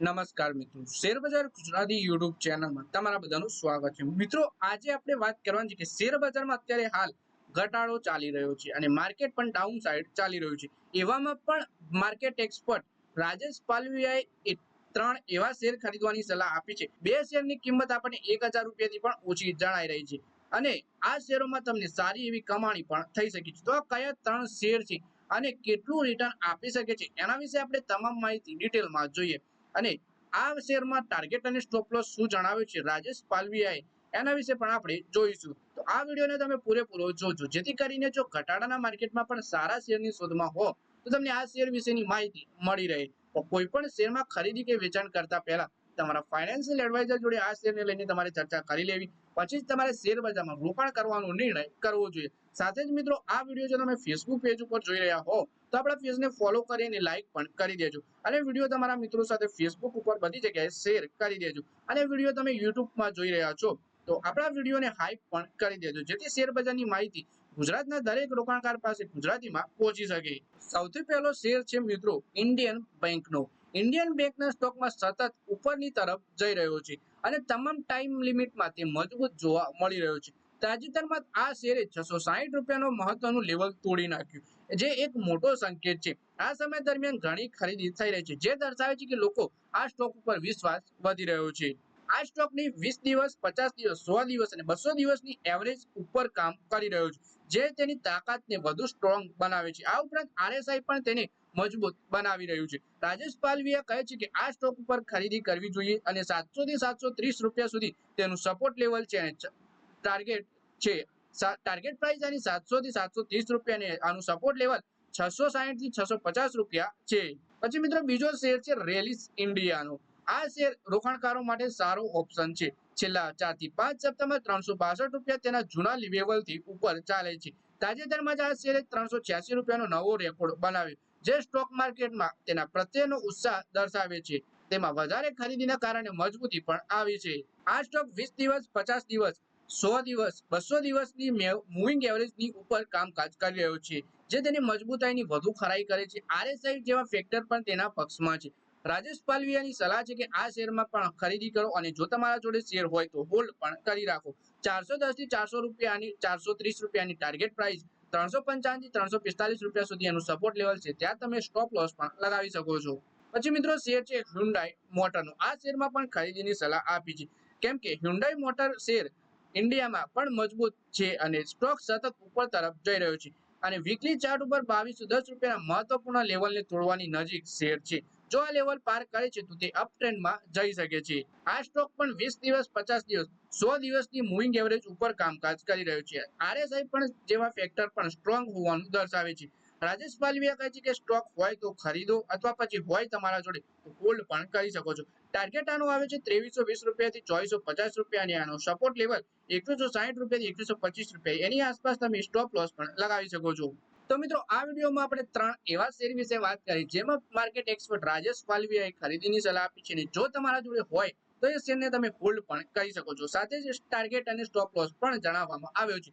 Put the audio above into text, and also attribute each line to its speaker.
Speaker 1: નમસ્કાર મિત્રો. શેર બજાર ગુજરાતી યુટ્યુબ ચેનલમાં તમારા બધાનું સ્વાગત છે. મિત્રો, આજે આપણે વાત કરવાની છે કે શેર બજારમાં અત્યારે હાલ ઘટાડો ચાલી રહ્યો છે અને માર્કેટ પણ ડાઉન સાઈડ ચાલી રહ્યું છે. એવામાં પણ માર્કેટ એક્સપર્ટ રાજેશ પાલવીયાએ ત્રણ એવા શેર ખરીદવાની સલાહ આપી છે. બે શેરની કિંમત આપણને એક હજાર રૂપિયાથી પણ ઓછી જણાઈ રહી છે. અને આ શેરોમાં તમને સારી એવી કમાણી પણ થઈ શકે છે. તો કયા ત્રણ શેર છે અને કેટલું રિટર્ન આપી શકે છે? એના વિશે આપણે તમામ માહિતી ડિટેલમાં જોઈએ. અને આ શેરમાં ટાર્ગેટ અને સ્ટોપ લોસ શું જણાવ્યું છે રાજેશ પાલવીયાએ એના વિશે પણ આપણે જોઈશું. તો આ વિડીયોને તમે પૂરેપૂરો જોજો. જેથી કરીને જો ઘટાડાના માર્કેટમાં પણ સારા શેરની શોધમાં હો, તો તમને આ શેર વિશેની માહિતી મળી રહે. તો કોઈ પણ શેરમાં ખરીદી કે વેચાણ કરતા પહેલા તમારા ફાઇનાન્શિયલ એડવાઇઝર જોડે આ શેરને લઈને તમારે ચર્ચા કરી લેવી. પછી જ તમારે શેર બજારમાં રોકાણ કરવાનો નિર્ણય કરવો જોઈએ. સાથે જ મિત્રો, આ વીડિયો જો તમે ફેસબુક પેજ ઉપર જોઈ રહ્યા હો તો આપણા પેજને ફોલો કરીને લાઇક પણ કરી દેજો. અને વીડિયો તમારા મિત્રો સાથે ફેસબુક ઉપર બધી જગ્યાએ શેર કરી દેજો. અને વીડિયો તમે યુટ્યુબમાં જોઈ રહ્યા છો, તો આપણા વિડીયોને હાઈપ પણ કરી દેજો. જેથી શેરબજારની માહિતી ગુજરાતના દરેક રોકાણકાર પાસે ગુજરાતીમાં પહોંચી શકે. સૌથી પહેલો શેર છે મિત્રો ઇન્ડિયન બેંકનો ઇન્ડિયન બેંકના સ્ટોકમાં સતત ઉપરની તરફ જઈ રહ્યો છે અને તમામ ટાઈમ લિમિટમાં તે મજબૂત જોવા મળી રહ્યો છે. તાજેતરમાં આ શેરે છસો સાહીઠ રૂપિયાનો મહત્વનું લેવલ તોડી નાખ્યું. જે એક મોટો સંકેત છે. આ સમય દરમિયાન ઘણી ખરીદી થઈ રહી છે. જે દર્શાવે છે કે લોકો આ સ્ટોક ઉપર વિશ્વાસ વધી રહ્યો છે. આ સ્ટોકની વીસ દિવસ, પચાસ દિવસ સો દિવસ અને બસો દિવસની એવરેજ ઉપર કામ કરી રહ્યો છે. જે તેની તાકાતને વધુ સ્ટ્રોંગ બનાવે છે. આ ઉપરાંત આરએસઆઈ પણ તેને મજબૂત બનાવી રહ્યું છે. રાજેશ પાલવીયા કહે છે કે આ સ્ટોક ઉપર ખરીદી કરવી જોઈએ અને સાતસો થી સાતસો ત્રીસ રૂપિયા સુધી તેનું સપોર્ટ લેવલ છે અને ટાર્ગેટ છે. ટાર્ગેટ પ્રાઇસ આની સાતસો થી સાતસો ત્રીસ રૂપિયા આનું સપોર્ટ લેવલ છસો સાહીઠથી છસો પચાસ રૂપિયા છે. પછી મિત્રો બીજો શેર છે રેલિસ ઇન્ડિયાનો. આ શેર રોકાણકારો માટે સારો ઓપ્શન છે. છેલ્લા ચારથી પાંચ સપ્તાહમાં ત્રણસો બાસઠ રૂપિયા તેના જૂના લેવલથી ઉપર ચાલે છે. તાજેતરમાં જ આ શેરે ત્રણસો છ્યાસી રૂપિયાનો નવો રેકોર્ડ બનાવ્યો. જે સ્ટોક માર્કેટમાં તેના પ્રત્યેનો ઉત્સાહ દર્શાવે છે. તેમાં વધારે ખરીદીના કારણે મજબૂતી પણ આવી છે. આ સ્ટોક વીસ દિવસ, પચાસ દિવસ સો દિવસ, બસો દિવસની મૂવિંગ એવરેજની ઉપર કામકાજ કરી રહ્યો છે, જે તેની મજબૂતાઈની વધુ ખરાઈ કરે છે. આરએસઆઈ જેવા ફેક્ટર પણ તેના પક્ષમાં છે. રાજેશ પાલવિયાની સલાહ છે કે આ શેરમાં પણ ખરીદી કરો અને જો તમારા જોડે શેર હોય તો હોલ્ડ પણ કરી રાખો. ચારસો દસથી ચારસો રૂપિયાની, ચારસો ત્રીસ રૂપિયાની ટાર્ગેટ પ્રાઇસ ત્રણસો પંચાવનથી ત્રણસો પિસ્તાલીસ રૂપિયા સુધી એનું સપોર્ટ લેવલ છે. ત્યાં તમે સ્ટોપ લોસ પણ લગાવી શકો છો. પછી મિત્રો શેર છે હ્યુન્ડાઈ મોટરનો આ શેરમાં પણ ખરીદીની સલાહ આપી છે. કેમ કે હ્યુન્ડાઈ મોટર શેર ઇન્ડિયામાં પણ મજબૂત છે અને સ્ટોક સતત ઉપર તરફ જઈ રહ્યો છે. અને વીકલી ચાર્ટ ઉપર બાવીસો દસ રૂપિયાના મહત્વપૂર્ણ લેવલને તોડવાની નજીક શેર છે. જો આ લેવલ પાર કરે છે, તો તે અપ ટ્રેન્ડમાં જઈ શકે છે. આ સ્ટોક પણ વીસ દિવસ, પચાસ દિવસ, સો દિવસની મૂવિંગ એવરેજ ઉપર કામકાજ કરી રહ્યું છે. આરએસઆઈ પણ જેવા ફેક્ટર પણ સ્ટ્રોંગ હોવાનું દર્શાવે છે. રાજેશ માલવિયા કહે છે કે સ્ટોક હોય તો ખરીદો અથવા પછી હોય તમારા જોડે તો હોલ્ડ પણ કરી શકો છો. ટાર્ગેટ આનો આવે છે ત્રેવીસો વીસ રૂપિયાથી ચોવીસો પચાસ રૂપિયાની આનો. સપોર્ટ લેવલ એકવીસો સાહીઠ રૂપિયાથી એકવીસો પચીસ રૂપિયા. એની આસપાસ તમે સ્ટોપ લોસ પણ લગાવી શકો છો. તો મિત્રો, આ વિડીયોમાં આપણે ત્રણ એવા શેર વિશે વાત કરી જેમાં માર્કેટ એક્સપર્ટ રાજેશ પાલવીયાએ ખરીદીની સલાહ આપી છે અને જો તમારા જોડે હોય તો એ શેરને તમે હોલ્ડ પણ કરી શકો છો. સાથે જ ટાર્ગેટ અને સ્ટોપ લોસ પણ જણાવવામાં આવ્યો છે.